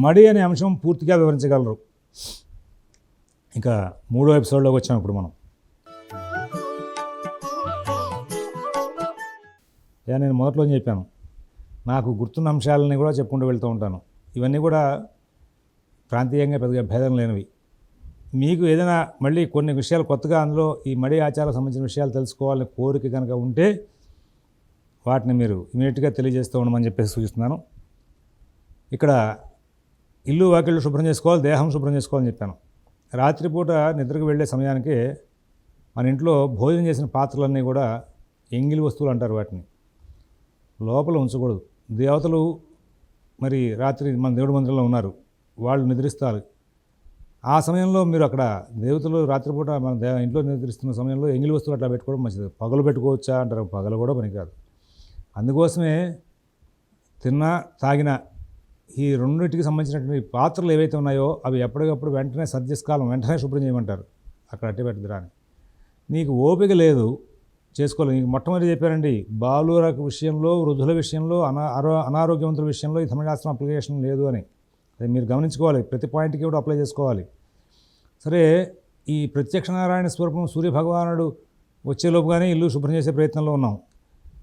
మడి అనే అంశం పూర్తిగా వివరించగలరు. ఇంకా మూడో ఎపిసోడ్లోకి వచ్చాం ఇప్పుడు మనం. యా నేను మొదట్లో చెప్పాను. నాకు గుర్తున్న అంశాలని కూడా చెప్పుకుంటూ వెళ్తూ ఉంటాను. ఇవన్నీ కూడా ప్రాంతీయంగా పెద్దగా భేదం లేనివి. మీకు ఏదైనా మళ్ళీ కొన్ని విషయాలు కొత్తగా అందులో ఈ మడి ఆచారాలకు సంబంధించిన విషయాలు తెలుసుకోవాలని కోరిక కనుక ఉంటే వాటిని మీరు ఇమీడియట్గా తెలియజేస్తూ ఉండమని చెప్పేసి సూచిస్తున్నాను. ఇక్కడ ఇల్లు వాకిళ్ళు శుభ్రం చేసుకోవాలి దేహం శుభ్రం చేసుకోవాలని చెప్పాను. రాత్రిపూట నిద్రకు వెళ్ళే సమయానికి మన ఇంట్లో భోజనం చేసిన పాత్రలన్నీ కూడా ఎంగిలి వస్తువులు అంటారు వాటిని. లోపల ఉంచకూడదు. దేవతలు మరి రాత్రి మన దేవుడి మందిరంలో ఉన్నారు. వాళ్ళు నిద్రిస్తారు. ఆ సమయంలో మీరు అక్కడ దేవతలు రాత్రిపూట మన దే ఇంట్లో నిద్రిస్తున్న సమయంలో ఎంగిలి వస్తువులు అట్లా పెట్టుకోవడం మంచిది. పగలు పెట్టుకోవచ్చా అంటారు. పగలు కూడా పనికిరాదు. అందుకోసమే తిన్నా తాగిన ఈ రెండింటికి సంబంధించినటువంటి పాత్రలు ఏవైతే ఉన్నాయో అవి ఎప్పటికప్పుడు వెంటనే సర్దిస్కాలం వెంటనే శుభ్రం చేయమంటారు. అక్కడ అట్టి అని నీకు ఓపిక లేదు చేసుకోలేదు నీకు మొట్టమొదటి చెప్పారండి బాలురకు విషయంలో వృద్ధుల విషయంలో అనా అనారోగ్యవంతుల విషయంలో ఈ ధర్మశాస్త్రం అప్లికేషన్ లేదు అని. అది మీరు గమనించుకోవాలి ప్రతి పాయింట్కి కూడా అప్లై చేసుకోవాలి. సరే ఈ ప్రత్యక్ష నారాయణ స్వరూపం సూర్య భగవానుడు వచ్చేలోపుగానే ఇల్లు శుభ్రం చేసే ప్రయత్నంలో ఉన్నాం.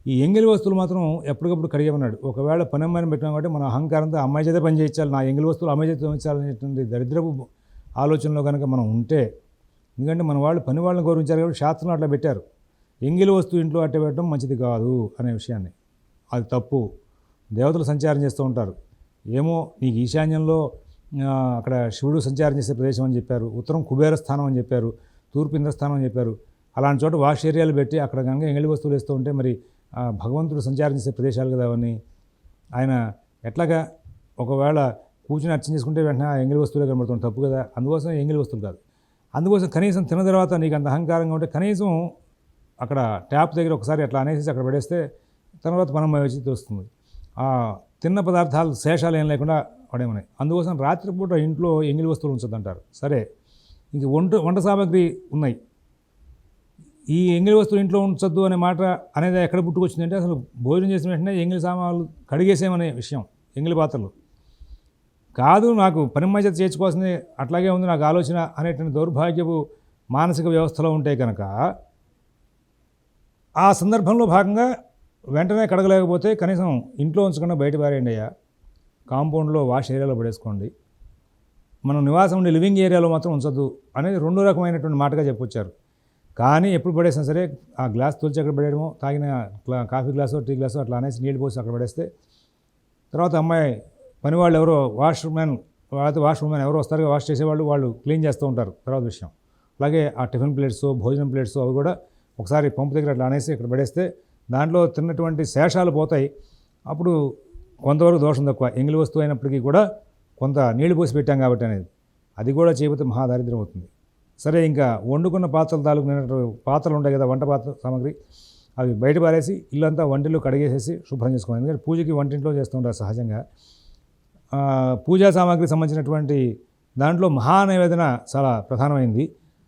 ఈ ఎంగిలి వస్తువులు మాత్రం ఎప్పటికప్పుడు కడిగేమన్నాడు ఒకవేళ పని అమ్మాయిని పెట్టినా కాబట్టి మన అహంకారంతో అమ్మాయి చేతే పని చేయించాలి నా ఎంగిలి వస్తువులు అమ్మాయి చేతి ఉంచాలనేటువంటి దరిద్రపు ఆలోచనలో కనుక మనం ఉంటే ఎందుకంటే మన వాళ్ళు పని వాళ్ళని గౌరవించారు కాబట్టి శాస్త్రం అట్లా పెట్టారు. ఎంగిలి వస్తువు ఇంట్లో అట్టే పెట్టడం మంచిది కాదు అనే విషయాన్ని. అది తప్పు. దేవతలు సంచారం చేస్తూ ఉంటారు. ఏమో నీకు ఈశాన్యంలో అక్కడ శివుడు సంచారం చేసే ప్రదేశం అని చెప్పారు ఉత్తరం కుబేర స్థానం అని చెప్పారు తూర్పు ఇంద్రస్థానం అని చెప్పారు. అలాంటి చోట వాష్ ఏరియాలు పెట్టి అక్కడ కనుక ఎంగిలి వస్తువులు వేస్తూ ఉంటే మరి భగవంతుడు సంచారం చేసే ప్రదేశాలు కదా అవన్నీ. ఆయన ఎట్లాగా ఒకవేళ కూర్చుని అర్చన చేసుకుంటే వెంటనే ఆ ఎంగిలి వస్తువులే కనబడుతుంది తప్పు కదా. అందుకోసం ఎంగిలి వస్తువులు కాదు. అందుకోసం కనీసం తిన్న తర్వాత నీకు అంత అహంకారంగా ఉంటే కనీసం అక్కడ ట్యాప్ దగ్గర ఒకసారి అట్లా అనేసి అక్కడ పడేస్తే తర్వాత మనం వచ్చి తెలుస్తుంది ఆ తిన్న పదార్థాలు శేషాలు ఏం లేకుండా పడేమన్నాయి. అందుకోసం రాత్రిపూట ఇంట్లో ఎంగిలి వస్తువులు ఉంచొద్దంటారు. సరే. ఇంక వంట వంట సామాగ్రి ఉన్నాయి. ఈ ఎంగిలి వస్తువులు ఇంట్లో ఉంచొద్దు అనే మాట అనేది ఎక్కడ పుట్టుకొచ్చిందంటే అసలు భోజనం చేసిన వెంటనే ఎంగిలి సామాన్లు కడిగేసేమనే విషయం ఎంగిలి పాత్రలు. కాదు నాకు పని చేత చేర్చుకోవాల్సింది అట్లాగే ఉంది నాకు ఆలోచన అనేటువంటి దౌర్భాగ్యపు మానసిక వ్యవస్థలో ఉంటే కనుక ఆ సందర్భంలో భాగంగా వెంటనే కడగలేకపోతే కనీసం ఇంట్లో ఉంచకుండా బయట పారేయండి అయ్యా. కాంపౌండ్లో వాష్ ఏరియాలో పడేసుకోండి. మనం నివాసం ఉండే లివింగ్ ఏరియాలో మాత్రం ఉంచొద్దు అనేది రెండు రకమైనటువంటి మాటగా చెప్పొచ్చారు కానీ ఎప్పుడు పడేసినా సరే ఆ గ్లాస్ తులిచి అక్కడ పడేయడమో తాగిన కాఫీ గ్లాసో టీ గ్లాసో అట్లా అనేసి నీళ్ళు పోసి అక్కడ పడేస్తే తర్వాత అమ్మాయి పని వాళ్ళు ఎవరో వాష్ మ్యాన్ లేకపోతే వాష్ మ్యాన్ ఎవరో వస్తారు వాష్ చేసేవాళ్ళు వాళ్ళు క్లీన్ చేస్తూ ఉంటారు తర్వాత విషయం. అలాగే ఆ టిఫిన్ ప్లేట్స్ భోజనం ప్లేట్స్ అవి కూడా ఒకసారి పంపు దగ్గర అట్లా అనేసి ఇక్కడ పడేస్తే దాంట్లో తిన్నటువంటి శేషాలు పోతాయి. అప్పుడు కొంతవరకు దోషం తక్కువ. ఎంగిలి వస్తువు అయినప్పటికీ కూడా కొంత నీళ్ళు పోసి పెట్టాం కాబట్టి అనేది. అది కూడా చేయబోతే మహాదారిద్ర్యం అవుతుంది. సరే ఇంకా వండుకున్న పాత్రలు తాలూకు పాత్రలు ఉంటాయి కదా వంట పాత్ర సామాగ్రి. అవి బయట పారేసి ఇల్లంతా వంటిలో కడిగేసేసి శుభ్రం చేసుకోవాలి. ఎందుకంటే పూజకి వంటింట్లో చేస్తూ ఉంటారు సహజంగా పూజా సామాగ్రికి సంబంధించినటువంటి దాంట్లో మహానైవేదన చాలా ప్రధానమైంది.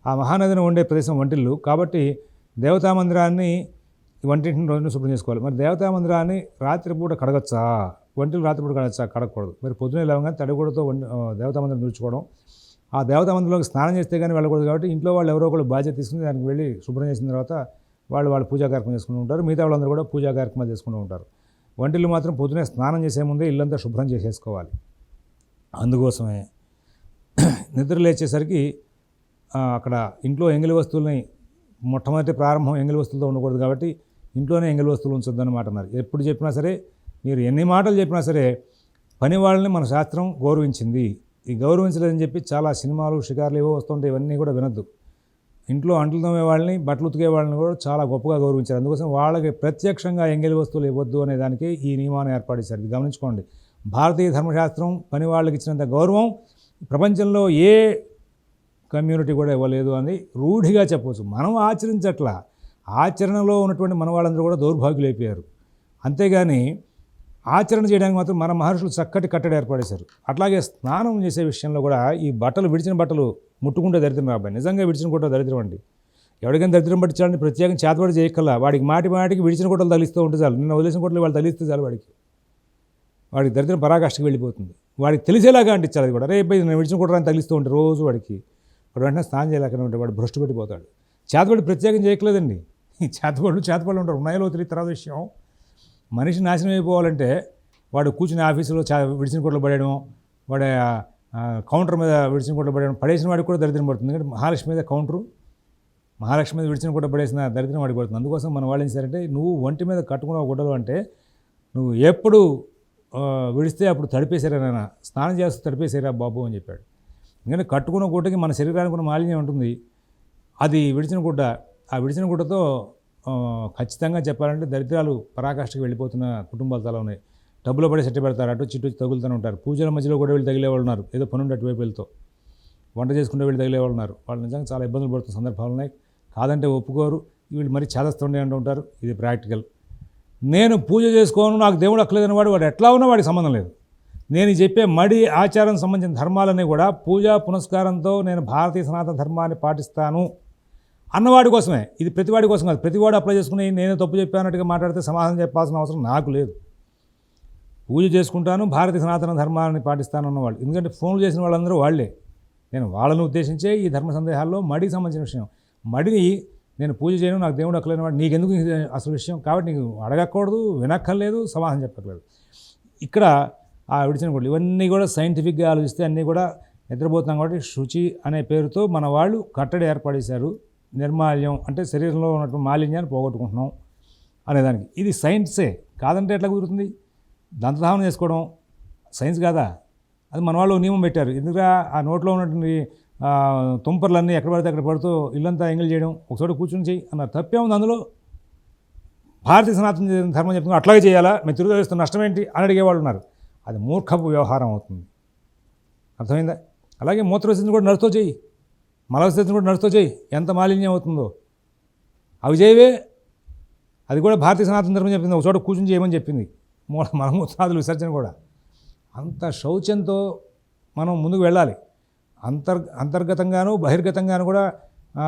ఆ మహానైవేదన ఉండే ప్రదేశం వంటిల్లు. కాబట్టి దేవతా మందిరాన్ని ఈ వంటింటిని రోజున శుభ్రం చేసుకోవాలి. మరి దేవతా మందిరాన్ని రాత్రిపూట కడగచ్చా? వంటిలు రాత్రిపూట కడగచ్చా? కడగకూడదు. మరి పొద్దున లేవగానే తడిగూడతో వండి దేవతా మందిరం నిలుచుకోవడం ఆ దేవతా మందిరంలోకి స్నానం చేస్తే కానీ వెళ్ళకూడదు కాబట్టి ఇంట్లో వాళ్ళు ఎవరో ఒకళ్ళు బాధ్యత తీసుకుని దానికి వెళ్ళి శుభ్రం చేసిన తర్వాత వాళ్ళు వాళ్ళు పూజా కార్యక్రమం చేసుకుంటూ ఉంటారు. మిగతా వాళ్ళందరూ కూడా పూజా కార్యక్రమాలు చేసుకుంటూ ఉంటారు. వంటిల్లు మాత్రం పొద్దునే స్నానం చేసే ముందే ఇల్లంతా శుభ్రం చేసేసుకోవాలి. అందుకోసమే నిద్ర లేచేసరికి అక్కడ ఇంట్లో ఎంగిలి వస్తువులని మొట్టమొదటి ప్రారంభం ఎంగిలి వస్తువులతో ఉండకూడదు కాబట్టి ఇంట్లోనే ఎంగిలి వస్తువులు ఉంచొద్దని మాట అన్నారు. ఎప్పుడు చెప్పినా సరే మీరు ఎన్ని మాటలు చెప్పినా సరే పని వాళ్ళని మన శాస్త్రం గౌరవించింది. ఈ గౌరవించలేదని చెప్పి చాలా సినిమాలు షికార్లు ఏవో వస్తుంటాయి ఇవన్నీ కూడా వినద్దు. ఇంట్లో అంట్లు తోమే వాళ్ళని బట్టలు ఉతికే వాళ్ళని కూడా చాలా గొప్పగా గౌరవించారు. అందుకోసం వాళ్ళకి ప్రత్యక్షంగా ఎంగిలి వస్తువులు ఇవ్వద్దు అనే దానికి ఈ నియమాన్ని ఏర్పాటేశారు ఇది గమనించుకోండి. భారతీయ ధర్మశాస్త్రం పని వాళ్ళకి ఇచ్చినంత గౌరవం ప్రపంచంలో ఏ కమ్యూనిటీ కూడా ఇవ్వలేదు అని రూఢిగా చెప్పవచ్చు మనం ఆచరించట్లా. ఆచరణలో ఉన్నటువంటి మన వాళ్ళందరూ కూడా దౌర్భాగ్యులు అయిపోయారు అంతేగాని ఆచరణ చేయడానికి మాత్రం మన మహర్షులు చక్కటి కట్టడి ఏర్పడేశారు. అట్లాగే స్నానం చేసే విషయంలో కూడా ఈ బట్టలు విడిచిన బట్టలు ముట్టుకుంటే దరిద్రం రాబాయి నిజంగా విడిచిన కూడా దరిద్రం అండి. ఎవరికైనా దరిద్రం పట్టించాలని ప్రత్యేకం చేతబడి చేయక్కల్లా వాడికి మాటి మాటికి విడిచిన కొట్టలు తలిస్తూ ఉంటే చాలు. నిన్న వదిలేసిన కొట్టలు వాళ్ళు తలిస్తే చాలు వాడికి. వాడికి దరిద్రం పరాకాష్ఠకి వెళ్ళిపోతుంది. వాడికి తెలిసేలాగా అంటించాలి అది కూడా. రేపు నేను విడిచిన కుట్రాన్ని తగిలిస్తూ ఉంటే రోజు వాడికి వాడు వెంటనే స్నానం చేయలేకనే ఉంటే వాడు భ్రష్టు పెట్టిపోతాడు. చేతబడి ప్రత్యేకం చేయట్లేదండి ఈ చేతబడులు చేతబడులు ఉంటారు. ఉన్నాయో తెలియదు తర్వాత విషయం. మనిషి నాశనం అయిపోవాలంటే వాడు కూర్చుని ఆఫీసులో చా విడిచిన కొట్లు పడేయడం వాడు కౌంటర్ మీద విడిచిన కొట్లు పడేయడం పడేసిన వాడికి కూడా దరిద్రం పడుతుంది. ఎందుకంటే మహాలక్ష్మి మీద కౌంటరు మహాలక్ష్మి మీద విడిచిన కూడా పడేసిన దరిద్రం వాడికి పడుతుంది. అందుకోసం మన వాళ్ళు ఏం చేశారంటే నువ్వు ఒంటి మీద కట్టుకున్న గుడ్డలు అంటే నువ్వు ఎప్పుడు విడిస్తే అప్పుడు తడిపేశారా నాన్న స్నానం చేస్తూ తడిపేశారా బాబు అని చెప్పాడు. ఎందుకంటే కట్టుకున్న గుడ్డకి మన శరీరానికి ఉన్న మాలిన్యం ఉంటుంది. అది విడిచిన గుడ్డ ఆ విడిచిన గుడ్డతో ఖచ్చితంగా చెప్పాలంటే దరిద్రాలు పరాకాష్ఠకు వెళ్ళిపోతున్న కుటుంబాలు చాలా ఉన్నాయి. డబ్బులు పడి సెట్టి పెడతారు అటు చిట్టు తగులుతూనే ఉంటారు. పూజల మధ్యలో కూడా వీళ్ళు తగిలే వాళ్ళు ఉన్నారు. ఏదో పనుండి అటువైపు వెళ్తూ. వంట చేసుకుంటే వీళ్ళు తగిలే వాళ్ళు ఉన్నారు. వాళ్ళు నిజంగా చాలా ఇబ్బందులు పడుతున్న సందర్భాలు ఉన్నాయి. కాదంటే ఒప్పుకోరు. వీళ్ళు మరీ చేదస్తుండే అంటూ ఉంటారు. ఇది ప్రాక్టికల్. నేను పూజ చేసుకోను నాకు దేవుడు అక్కలేదని వాడు వాడు ఎట్లా ఉన్నా వాడికి సంబంధం లేదు. నేను చెప్పే మడి ఆచారం సంబంధించిన ధర్మాలన్నీ కూడా పూజా పునస్కారంతో నేను భారతీయ సనాతన ధర్మాన్ని పాటిస్తాను. అన్నవాడి కోసమే. ఇది ప్రతివాడి కోసం కాదు. ప్రతివాడు అప్లై చేసుకుని నేను తప్పు చెప్పానట్టుగా మాట్లాడితే సమాధానం చెప్పాల్సిన అవసరం నాకు లేదు. పూజ చేసుకుంటాను భారతీయ సనాతన ధర్మాన్ని పాటిస్తాను అన్నవాళ్ళు ఎందుకంటే ఫోన్లు చేసిన వాళ్ళందరూ వాళ్ళే. నేను వాళ్ళని ఉద్దేశించే ఈ ధర్మ సందేహాల్లో మడికి సంబంధించిన విషయం. మడిని నేను పూజ చేయను నాకు దేవుడు అక్కలేని వాడు నీకెందుకు అసలు విషయం? కాబట్టి నీకు అడగకూడదు వినక్కర్లేదు సమాధానం చెప్పక్కర్లేదు. ఇక్కడ ఆ విడిచిన కూడా ఇవన్నీ కూడా సైంటిఫిక్గా ఆలోచిస్తే అన్నీ కూడా నిద్రపోతున్నాం కాబట్టి శుచి అనే పేరుతో మన వాళ్ళు కట్టడి ఏర్పడేశారు నిర్మాల్యం అంటే శరీరంలో ఉన్నటువంటి మాలిన్యాన్ని పోగొట్టుకుంటున్నాం అనేదానికి. ఇది సైన్సే. కాదంటే ఎట్లా కుదురుతుంది? దంతధావనం చేసుకోవడం సైన్స్ కాదా? అది మన వాళ్ళు నియమం పెట్టారు. ఎందుకురా? ఆ నోట్లో ఉన్నటువంటి తుంపర్లన్నీ ఎక్కడ పడితే అక్కడ పడుతూ ఇల్లంతా ఎంగిల్ చేయడం ఒక కూర్చుని కూర్చొని చేయి అన్న తప్పే ఉంది అందులో. భారతీయ సనాతన ధర్మం చెప్తున్నా అట్లాగే చేయాలా? మేము తిరుగు వేస్తున్న నష్టం ఏంటి అని అడిగేవాళ్ళు ఉన్నారు. అది మూర్ఖపు వ్యవహారం అవుతుంది. అర్థమైందా? అలాగే మూత్రవిసర్జన కూడా నడుస్తూ చేయి మలవిసర్జన కూడా నడుస్తూ చేయి. ఎంత మాలిన్యం అవుతుందో. అవి చేయవే. అది కూడా భారతీయ సనాతన ధర్మం చెప్పింది. ఒక చోట కూర్చుని చేయమని చెప్పింది. మూల మలమూత్రాదుల విసర్జన కూడా. అంత శౌచంతో మనం ముందుకు వెళ్ళాలి. అంతర్ అంతర్గతంగాను బహిర్గతంగాను కూడా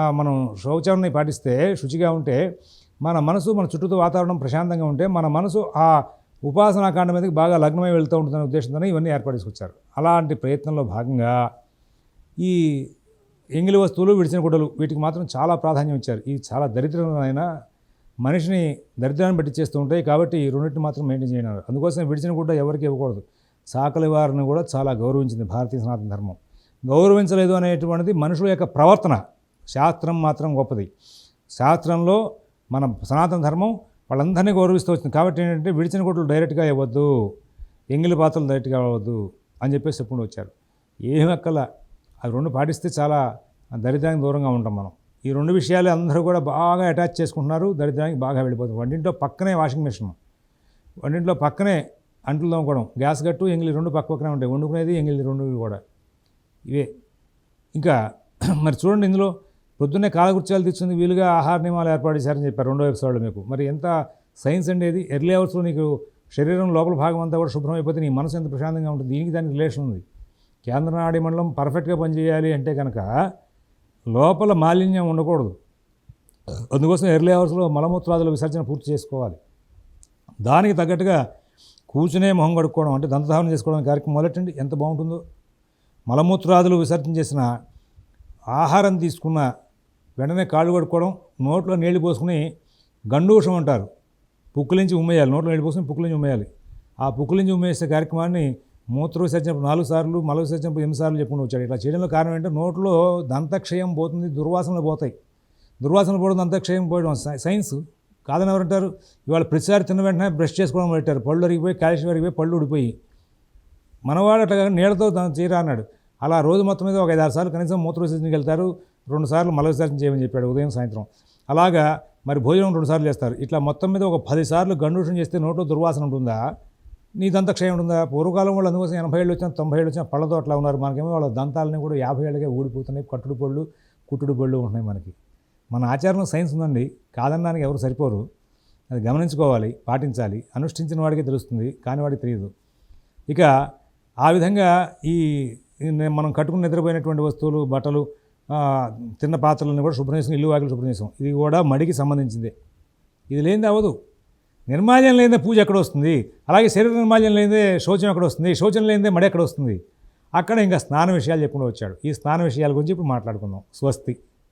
మనం శౌచాన్ని పాటిస్తే శుచిగా ఉంటే మన మనసు మన చుట్టూతో వాతావరణం ప్రశాంతంగా ఉంటే మన మనసు ఆ ఉపాసనా కాండ మీదకి బాగా లగ్నమై వెళ్తూ ఉంటుందనే ఉద్దేశంతోనే ఇవన్నీ ఏర్పాటు చేసుకొచ్చారు. అలాంటి ప్రయత్నంలో భాగంగా ఈ ఎంగిలి వస్తువులు విడిచిన గుడ్డలు వీటికి మాత్రం చాలా ప్రాధాన్యం ఇచ్చారు. ఇవి చాలా దరిద్రమైన మనిషిని దరిద్రాన్ని బట్టి చేస్తూ ఉంటాయి కాబట్టి ఈ రెండింటిని మాత్రం మెయింటైన్ చేయడం అందుకోసం విడిచిన గుడ్డ ఎవరికి ఇవ్వకూడదు. సాకలి వారిని కూడా చాలా గౌరవించింది భారతీయ సనాతన ధర్మం. గౌరవించలేదు అనేటువంటిది మనుషుల యొక్క ప్రవర్తన. శాస్త్రం మాత్రం గొప్పది. శాస్త్రంలో మన సనాతన ధర్మం వాళ్ళందరినీ గౌరవిస్తూ వచ్చింది. కాబట్టి ఏంటంటే విడిచిన గుడ్డలు డైరెక్ట్గా ఇవ్వద్దు. ఎంగిలి పాత్రలు డైరెక్ట్గా ఇవ్వద్దు అని చెప్పేసి చెప్పుకుంటూ వచ్చారు. ఏ అక్కల అవి రెండు పాటిస్తే చాలా దరిద్రానికి దూరంగా ఉంటాం మనం. ఈ రెండు విషయాలు అందరూ కూడా బాగా అటాచ్ చేసుకుంటున్నారు దరిద్రానికి బాగా వెళ్ళిపోతుంది వంటింట్లో పక్కనే వాషింగ్ మిషన్ వంటింట్లో పక్కనే అంట్లు తోముకోవడం గ్యాస్ గట్టు ఎంగిలి రెండు పక్క పక్కనే ఉంటాయి. వండుకునేది ఎంగిలి రెండు కూడా. ఇవే. ఇంకా మరి చూడండి ఇందులో పొద్దున్నే కాలకృత్యాలు తెచ్చింది వీలుగా ఆహార నియమాలు ఏర్పాటు చేశారని చెప్పారు రెండో ఎపిసోడ్లో మీకు. మరి ఎంత సైన్స్ అండి ఎర్లీ అవర్స్లో నీకు శరీరం లోపల భాగం అంతా కూడా శుభ్రం అయిపోతే నీ మనసు ఎంత ప్రశాంతంగా ఉంటుంది? దీనికి దానికి రిలేషన్ ఉంది. కేంద్ర నాడీ మండలం పర్ఫెక్ట్గా పనిచేయాలి అంటే కనుక లోపల మాలిన్యం ఉండకూడదు. అందుకోసం ఎర్లీ అవర్స్లో మలమూత్రాదుల విసర్జన పూర్తి చేసుకోవాలి. దానికి తగ్గట్టుగా కూర్చునే మొహం కడుక్కోవడం అంటే దంతధావనం చేసుకోవడం కార్యక్రమం మొదలెట్టండి. ఎంత బాగుంటుందో. మలమూత్రాదులు విసర్జన చేసిన ఆహారం తీసుకున్న వెంటనే కాళ్ళు కడుక్కోవడం నోట్లో నీళ్ళు పోసుకుని గండూషం అంటారు. పుక్కులించి ఉమ్మేయాలి. నోట్లో నీళ్ళు పోసుకుని పుక్కులించి ఉమ్మేయాలి. ఆ పుక్కులించి ఉమ్మేసే కార్యక్రమాన్ని మూత్ర విసర్జన నాలుగు సార్లు మల విసర్జన ఎనిమిది సార్లు చెప్పుకుని వచ్చాడు. ఇట్లా చేయడంలో కారణం ఏంటంటే నోట్లో దంతక్షయం పోతుంది దుర్వాసనలు పోతాయి. దుర్వాసనలు పోవడం దంతక్షయం పోయడం సైన్స్ కాదని ఎవరంటారు? ఇవాళ ప్రతిసారి తిన్న వెంటనే బ్రష్ చేసుకోవడం పెట్టారు. పళ్ళు అరిగిపోయి కాల్షియం అరిగిపోయి పళ్ళు ఊడిపోయి. మనవాడు అట్లా నీళ్ళతో చీరా అన్నాడు. అలా రోజు మొత్తం మీద ఒక ఐదు ఆరు సార్లు కనీసం మూత్ర విసర్జనకి వెళ్తారు. రెండు సార్లు మల విసర్జన చేయమని చెప్పాడు ఉదయం సాయంత్రం. అలాగా మరి భోజనం రెండు సార్లు చేస్తారు. ఇట్లా మొత్తం మీద ఒక పది సార్లు గండూషం చేస్తే నోట్లో దుర్వాసన ఉంటుందా? నీ దంత క్షయం ఉందా పూర్వకాలం వాళ్ళు అందుకోసం ఎనభై ఏళ్ళు వచ్చిన తొంభై ఏళ్ళు వచ్చిన పళ్ళ అట్లా ఉన్నారు. మనకేమో వాళ్ళ దంతాలని కూడా యాభై ఏళ్ళకే ఊడిపోతున్నాయి కట్టుడు పళ్ళు కుట్టుడు పళ్ళు ఉంటున్నాయి మనకి. మన ఆచారం సైన్స్ ఉందండి కాదనడానికి ఎవరు సరిపోరు. అది గమనించుకోవాలి పాటించాలి. అనుష్ఠించిన వాడికి తెలుస్తుంది కాని వాడికి తెలియదు. ఇక ఆ విధంగా ఈ మనం కట్టుకుని నిద్రపోయినటువంటి వస్తువులు బట్టలు చిన్న తిన్న పాత్రలను కూడా శుభ్రం చేసాం ఇల్లు వాకిలు శుభ్రం చేసాం. ఇది కూడా మడికి సంబంధించిందే. ఇది లేనిది అవ్వదు. నిర్మాల్యం లేదే పూజ ఎక్కడ వస్తుంది? అలాగే శరీర నిర్మాల్యం లేదే శోచం ఎక్కడ వస్తుంది? శోచం లేదే మడి ఎక్కడ వస్తుంది? అక్కడ ఇంకా స్నాన విషయాలు చెప్పుకుంటూ వచ్చాడు. ఈ స్నాన విషయాల గురించి ఇప్పుడు మాట్లాడుకుందాం. స్వస్తి.